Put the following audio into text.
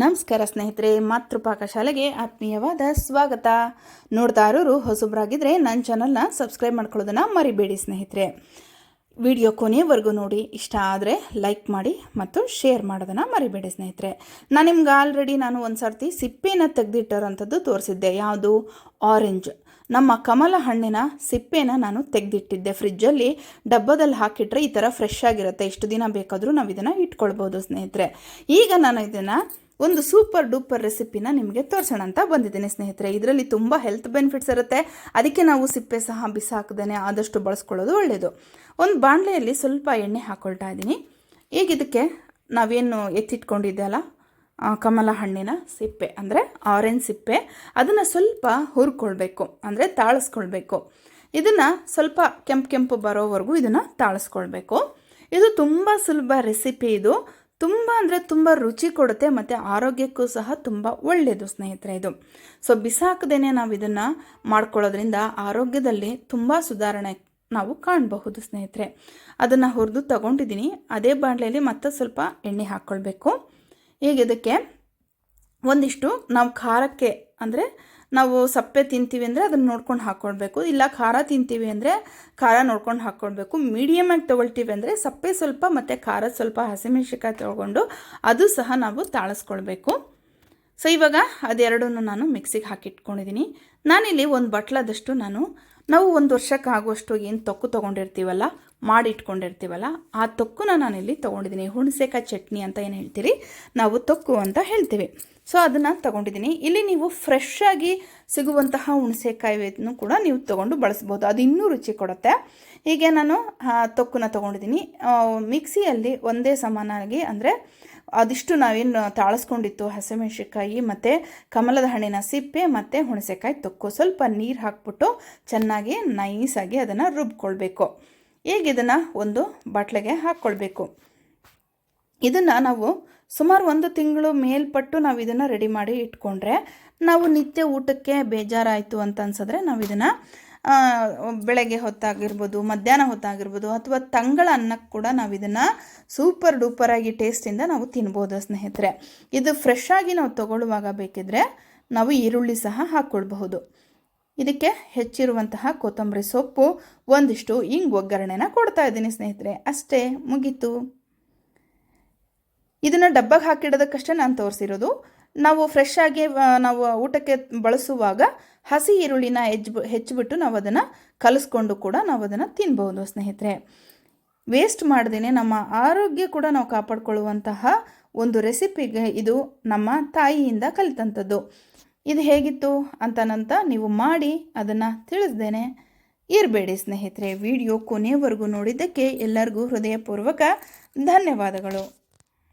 ನಮಸ್ಕಾರ ಸ್ನೇಹಿತರೆ, ಮಾತೃಪಾಕ ಶಾಲೆಗೆ ಆತ್ಮೀಯವಾದ ಸ್ವಾಗತ. ನೋಡ್ತಾ ಇರೋರು ಹೊಸಬ್ರಾಗಿದ್ದರೆ ನನ್ನ ಚಾನಲ್ನ ಸಬ್ಸ್ಕ್ರೈಬ್ ಮಾಡ್ಕೊಳ್ಳೋದನ್ನ ಮರಿಬೇಡಿ ಸ್ನೇಹಿತರೆ. ವಿಡಿಯೋ ಕೊನೆಯವರೆಗೂ ನೋಡಿ, ಇಷ್ಟ ಆದರೆ ಲೈಕ್ ಮಾಡಿ ಮತ್ತು ಶೇರ್ ಮಾಡೋದನ್ನು ಮರಿಬೇಡಿ ಸ್ನೇಹಿತರೆ. ನಾನು ನಿಮ್ಗೆ ಆಲ್ರೆಡಿ ನಾನು ಒಂದು ಸರ್ತಿ ಸಿಪ್ಪೆನ ತೆಗೆದಿಟ್ಟಿರೋಂಥದ್ದು ತೋರಿಸಿದ್ದೆ. ಯಾವುದು? ಆರೆಂಜ್ ನಮ್ಮ ಕಮಲ ಹಣ್ಣಿನ ಸಿಪ್ಪೆನ ನಾನು ತೆಗೆದಿಟ್ಟಿದ್ದೆ. ಫ್ರಿಜ್ಜಲ್ಲಿ ಡಬ್ಬದಲ್ಲಿ ಹಾಕಿಟ್ರೆ ಈ ಥರ ಫ್ರೆಶ್ ಆಗಿರುತ್ತೆ. ಎಷ್ಟು ದಿನ ಬೇಕಾದರೂ ನಾವು ಇದನ್ನು ಇಟ್ಕೊಳ್ಬೋದು ಸ್ನೇಹಿತರೆ. ಈಗ ನಾನು ಇದನ್ನು ಒಂದು ಸೂಪರ್ ಡೂಪರ್ ರೆಸಿಪಿನ ನಿಮಗೆ ತೋರಿಸೋಣ ಅಂತ ಬಂದಿದ್ದೀನಿ ಸ್ನೇಹಿತರೆ. ಇದರಲ್ಲಿ ತುಂಬ ಹೆಲ್ತ್ ಬೆನಿಫಿಟ್ಸ್ ಇರುತ್ತೆ. ಅದಕ್ಕೆ ನಾವು ಸಿಪ್ಪೆ ಸಹ ಬಿಸಾಕದೇನೆ ಆದಷ್ಟು ಬಳಸ್ಕೊಳ್ಳೋದು ಒಳ್ಳೆಯದು ಒಂದು ಬಾಣಲೆಯಲ್ಲಿ ಸ್ವಲ್ಪ ಎಣ್ಣೆ ಹಾಕ್ಕೊಳ್ತಾ ಇದ್ದೀನಿ. ಈಗ ಇದಕ್ಕೆ ನಾವೇನು ಎತ್ತಿಟ್ಕೊಂಡಿದ್ದೆ ಅಲ್ಲ ಕಮಲ ಹಣ್ಣಿನ ಸಿಪ್ಪೆ, ಅಂದರೆ ಆರೆಂಜ್ ಸಿಪ್ಪೆ. ಅದನ್ನು ಸ್ವಲ್ಪ ಹುರ್ಕೊಳ್ಬೇಕು, ಅಂದರೆ ತಾಳಿಸ್ಕೊಳ್ಬೇಕು. ಇದನ್ನು ಸ್ವಲ್ಪ ಕೆಂಪು ಕೆಂಪು ಬರೋವರೆಗೂ ಇದನ್ನು ತಾಳಿಸ್ಕೊಳ್ಬೇಕು. ಇದು ತುಂಬ ಸುಲಭ ರೆಸಿಪಿ ಇದು. ತುಂಬ ಅಂದರೆ ತುಂಬ ರುಚಿ ಕೊಡುತ್ತೆ ಮತ್ತು ಆರೋಗ್ಯಕ್ಕೂ ಸಹ ತುಂಬ ಒಳ್ಳೆಯದು ಸ್ನೇಹಿತರೆ ಇದು. ಸೊ ಬಿಸಾಕದೇನೆ ನಾವು ಇದನ್ನು ಮಾಡ್ಕೊಳ್ಳೋದ್ರಿಂದ ಆರೋಗ್ಯದಲ್ಲಿ ತುಂಬ ಸುಧಾರಣೆ ನಾವು ಕಾಣಬಹುದು ಸ್ನೇಹಿತರೆ. ಅದನ್ನು ಹುರಿದು ತಗೊಂಡಿದ್ದೀನಿ ಅದೇ ಬಾಣಲೆಯಲ್ಲಿ ಮತ್ತೆ ಸ್ವಲ್ಪ ಎಣ್ಣೆ ಹಾಕ್ಕೊಳ್ಬೇಕು. ಈಗ ಇದಕ್ಕೆ? ಒಂದಿಷ್ಟು ನಾವು ಖಾರಕ್ಕೆ ಅಂದರೆ ನಾವು ಸಪ್ಪೆ ತಿಂತೀವಿ ಅಂದರೆ ಅದನ್ನು ನೋಡ್ಕೊಂಡು ಹಾಕ್ಕೊಳ್ಬೇಕು ಇಲ್ಲ ಖಾರ ತಿಂತೀವಿ ಅಂದರೆ ಖಾರ ನೋಡ್ಕೊಂಡು ಹಾಕ್ಕೊಳ್ಬೇಕು ಮೀಡಿಯಮಾಗಿ ತೊಗೊಳ್ತೀವಿ ಅಂದರೆ ಸಪ್ಪೆ ಸ್ವಲ್ಪ ಮತ್ತು ಖಾರ ಸ್ವಲ್ಪ ಹಸಿಮೆಣ್ಸಿಕಾಯಿ ತೊಗೊಂಡು ಅದು ಸಹ ನಾವು ತಾಳಿಸ್ಕೊಳ್ಬೇಕು. ಸೊ ಇವಾಗ ಅದೆರಡನ್ನು ನಾನು ಮಿಕ್ಸಿಗೆ ಹಾಕಿಟ್ಕೊಂಡಿದ್ದೀನಿ ನಾನಿಲ್ಲಿ ಒಂದು ಬಟ್ಲದಷ್ಟು ನಾನು ನಾವು ಒಂದು ವರ್ಷಕ್ಕಾಗುವಷ್ಟು ಏನು ತೊಕ್ಕು ತೊಗೊಂಡಿರ್ತೀವಲ್ಲ, ಮಾಡಿಟ್ಕೊಂಡಿರ್ತೀವಲ್ಲ, ಆ ತೊಕ್ಕುನ ನಾನಿಲ್ಲಿ ತೊಗೊಂಡಿದ್ದೀನಿ. ಹುಣಸೆಕಾಯಿ ಚಟ್ನಿ ಅಂತ ಏನು ಹೇಳ್ತೀರಿ? ನಾವು ತೊಕ್ಕು ಅಂತ ಹೇಳ್ತೀವಿ. ಸೊ ಅದನ್ನು ತೊಗೊಂಡಿದ್ದೀನಿ. ಇಲ್ಲಿ ನೀವು ಫ್ರೆಶ್ ಆಗಿ ಸಿಗುವಂತಹ ಹುಣಸೆಕಾಯಿಯನ್ನು ಕೂಡ ನೀವು ತೊಗೊಂಡು ಬಳಸ್ಬೋದು. ಅದು ಇನ್ನೂ ರುಚಿ ಕೊಡುತ್ತೆ. ಹೀಗೆ ನಾನು ತೊಕ್ಕುನ ತೊಗೊಂಡಿದ್ದೀನಿ. ಮಿಕ್ಸಿಯಲ್ಲಿ ಒಂದೇ ಸಮಾನಾಗಿ ಅಂದರೆ ಅದಿಷ್ಟು ನಾವೇನು ತಾಳಿಸ್ಕೊಂಡಿತ್ತು ಹಸಿಮೆಣ್ಸಿಕಾಯಿ ಮತ್ತು ಕಮಲದ ಹಣ್ಣಿನ ಸಿಪ್ಪೆ ಮತ್ತು ಹುಣಸೆಕಾಯಿ ತೊಕ್ಕು. ಸ್ವಲ್ಪ ನೀರು ಹಾಕ್ಬಿಟ್ಟು ಚೆನ್ನಾಗಿ ನೈಸಾಗಿ ಅದನ್ನು ರುಬ್ಕೊಳ್ಬೇಕು. ಈಗ ಇದನ್ನು ಒಂದು ಬಾಟ್ಲಿಗೆ ಹಾಕ್ಕೊಳ್ಬೇಕು? ಇದನ್ನು ನಾವು ಸುಮಾರು ಒಂದು ತಿಂಗಳು ಮೇಲ್ಪಟ್ಟು ನಾವು ಇದನ್ನು ರೆಡಿ ಮಾಡಿ ಇಟ್ಕೊಂಡ್ರೆ ನಾವು ನಿತ್ಯ ಊಟಕ್ಕೆ ಬೇಜಾರಾಯಿತು ಅಂತ ಅನ್ಸಿದ್ರೆ ನಾವು ಇದನ್ನು ಬೆಳಗ್ಗೆ ಹೊತ್ತಾಗಿರ್ಬೋದು, ಮಧ್ಯಾಹ್ನ ಹೊತ್ತಾಗಿರ್ಬೋದು ಅಥವಾ ತಂಗಳ ಅನ್ನಕ್ಕೆ ಕೂಡ ನಾವು ಇದನ್ನು ಸೂಪರ್ ಡೂಪರಾಗಿ ಟೇಸ್ಟಿಂದ ನಾವು ತಿನ್ಬೋದು ಸ್ನೇಹಿತರೆ. ಇದು ಫ್ರೆಶ್ ಆಗಿ ನಾವು ತಗೊಳ್ಳುವಾಗ ಬೇಕಿದ್ರೆ ನಾವು ಈರುಳ್ಳಿ ಸಹ ಹಾಕ್ಕೊಳ್ಬಹುದು ಇದಕ್ಕೆ ಹೆಚ್ಚಿರುವಂತಹ ಕೊತ್ತಂಬರಿ ಸೊಪ್ಪು, ಒಂದಿಷ್ಟು ಹಿಂಗೆ ಒಗ್ಗರಣೆನ ಕೊಡ್ತಾ ಇದ್ದೀನಿ ಸ್ನೇಹಿತರೆ. ಅಷ್ಟೇ, ಮುಗೀತು. ಇದನ್ನು ಡಬ್ಬಗೆ ಹಾಕಿಡೋದಕ್ಕಷ್ಟೇ ನಾನು ತೋರಿಸಿರೋದು. ನಾವು ಫ್ರೆಶ್ ಆಗಿ ನಾವು ಊಟಕ್ಕೆ ಬಳಸುವಾಗ ಹಸಿ ಈರುಳ್ಳಿನ ಹೆಜ್ಬು ಹೆಚ್ಚಿಬಿಟ್ಟು ನಾವು ಅದನ್ನು ಕಲಿಸ್ಕೊಂಡು ಕೂಡ ನಾವು ಅದನ್ನು ತಿನ್ಬೋದು ಸ್ನೇಹಿತರೆ. ವೇಸ್ಟ್ ಮಾಡ್ದೇನೆ ನಮ್ಮ ಆರೋಗ್ಯ ಕೂಡ ನಾವು ಕಾಪಾಡಿಕೊಳ್ಳುವಂತಹ ಒಂದು ರೆಸಿಪಿಗೆ ಇದು ನಮ್ಮ ತಾಯಿಯಿಂದ ಕಲಿತಂಥದ್ದು. ಇದು ಹೇಗಿತ್ತು ಅಂತನಂತ ನೀವು ಮಾಡಿ ಅದನ್ನು ತಿಳಿಸ್ದೇನೆ. ಇರಬೇಡಿ ಸ್ನೇಹಿತರೆ ವಿಡಿಯೋ ಕೊನೆಯವರೆಗೂ ನೋಡಿದ್ದಕ್ಕೆ ಎಲ್ಲರಿಗೂ ಹೃದಯಪೂರ್ವಕ ಧನ್ಯವಾದಗಳು.